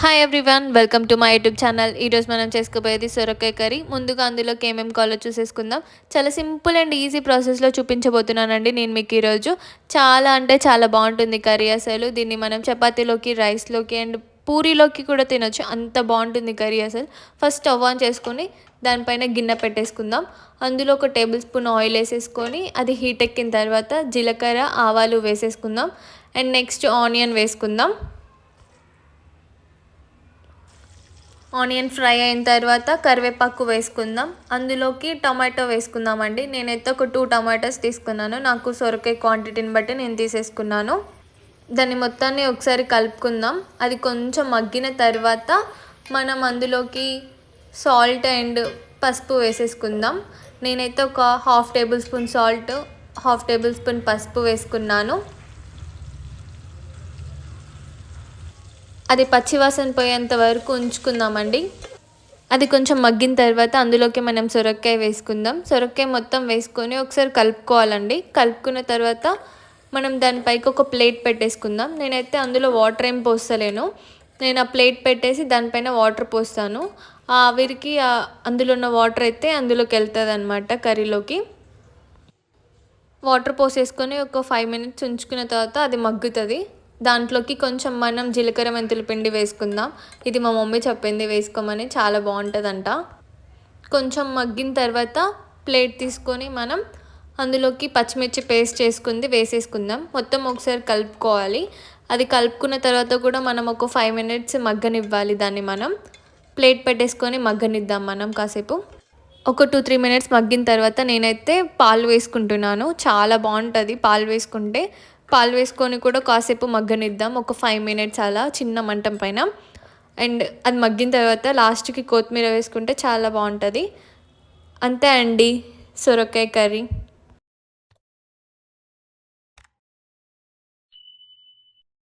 Hi everyone welcome to my YouTube channel ఈరోజు మనం చేసుకోబోయేది సొరకాయ కర్రీ. ముందుగా అందులోకి ఏమేమి కావాలో చూసేసుకుందాం. చాలా సింపుల్ అండ్ ఈజీ ప్రాసెస్లో చూపించబోతున్నానండి నేను మీకు ఈరోజు చాలా అంటే చాలా బాగుంటుంది కర్రీ అసలు. దీన్ని మనం చపాతీలోకి రైస్లోకి అండ్ పూరీలోకి కూడా తినొచ్చు. అంత బాగుంటుంది కర్రీ అసలు. ఫస్ట్ స్టవ్ ఆన్ చేసుకొని దానిపైన గిన్నె పెట్టేసుకుందాం. అందులో ఒక టేబుల్ స్పూన్ ఆయిల్ వేసేసుకొని అది హీట్ ఎక్కిన తర్వాత జీలకర్ర ఆవాలు వేసేసుకుందాం. అండ్ నెక్స్ట్ ఆనియన్ వేసుకుందాం. ఆనియన్ ఫ్రై అయిన తర్వాత కరివేపాకు వేసుకుందాం. అందులోకి టమాటో వేసుకుందామండి. నేనైతే ఒక టూ టమాటోస్ తీసుకున్నాను. నాకు సొరకాయ క్వాంటిటీని బట్టి నేను తీసేసుకున్నాను. దాన్ని మొత్తాన్ని ఒకసారి కలుపుకుందాం. అది కొంచెం మగ్గిన తర్వాత మనం అందులోకి సాల్ట్ అండ్ పసుపు వేసేసుకుందాం. నేనైతే ఒక half tablespoon salt half tablespoon పసుపు వేసుకున్నాను. అది పచ్చివాసన పోయేంత వరకు ఉంచుకుందామండి. అది కొంచెం మగ్గిన తర్వాత అందులోకి మనం సొరకాయ వేసుకుందాం. సొరకాయ మొత్తం వేసుకొని ఒకసారి కలుపుకోవాలండి. కలుపుకున్న తర్వాత మనం దానిపైకి ఒక ప్లేట్ పెట్టేసుకుందాం. నేనైతే అందులో వాటర్ ఏం పోస్తలేను. నేను ఆ ప్లేట్ పెట్టేసి దానిపైన వాటర్ పోస్తాను. ఆ ఆవిరికి అందులో ఉన్న వాటర్ అయితే అందులోకి వెళ్తుంది అనమాట కర్రీలోకి. వాటర్ పోసేసుకొని ఒక ఫైవ్ మినిట్స్ ఉంచుకున్న తర్వాత అది మగ్గుతుంది. దాంట్లోకి కొంచెం మనం జీలకర్ర మెంతుల పిండి వేసుకుందాం. ఇది మా మమ్మీ చెప్పింది వేసుకోమని చాలా బాగుంటుందంట. కొంచెం మగ్గిన తర్వాత ప్లేట్ తీసుకొని మనం అందులోకి పచ్చిమిర్చి పేస్ట్ చేసుకుంది వేసేసుకుందాం. మొత్తం ఒకసారి కలుపుకోవాలి. అది కలుపుకున్న తర్వాత కూడా మనం ఒక ఫైవ్ మినిట్స్ మగ్గనివ్వాలి దాన్ని మనం. ప్లేట్ పెట్టేసుకొని మగ్గనిద్దాం మనం కాసేపు. ఒక టూ త్రీ మినిట్స్ మగ్గిన తర్వాత నేనైతే పాలు వేసుకుంటున్నాను. చాలా బాగుంటుంది పాలు వేసుకుంటే. పాలు వేసుకొని కూడా కాసేపు మగ్గనిద్దాం. ఒక ఫైవ్ మినిట్స్ అలా చిన్న మంటం పైన. అండ్ అది మగ్గిన తర్వాత లాస్ట్కి కొత్తిమీర వేసుకుంటే చాలా బాగుంటుంది. అంతే అండి. సొరకాయ కర్రీ.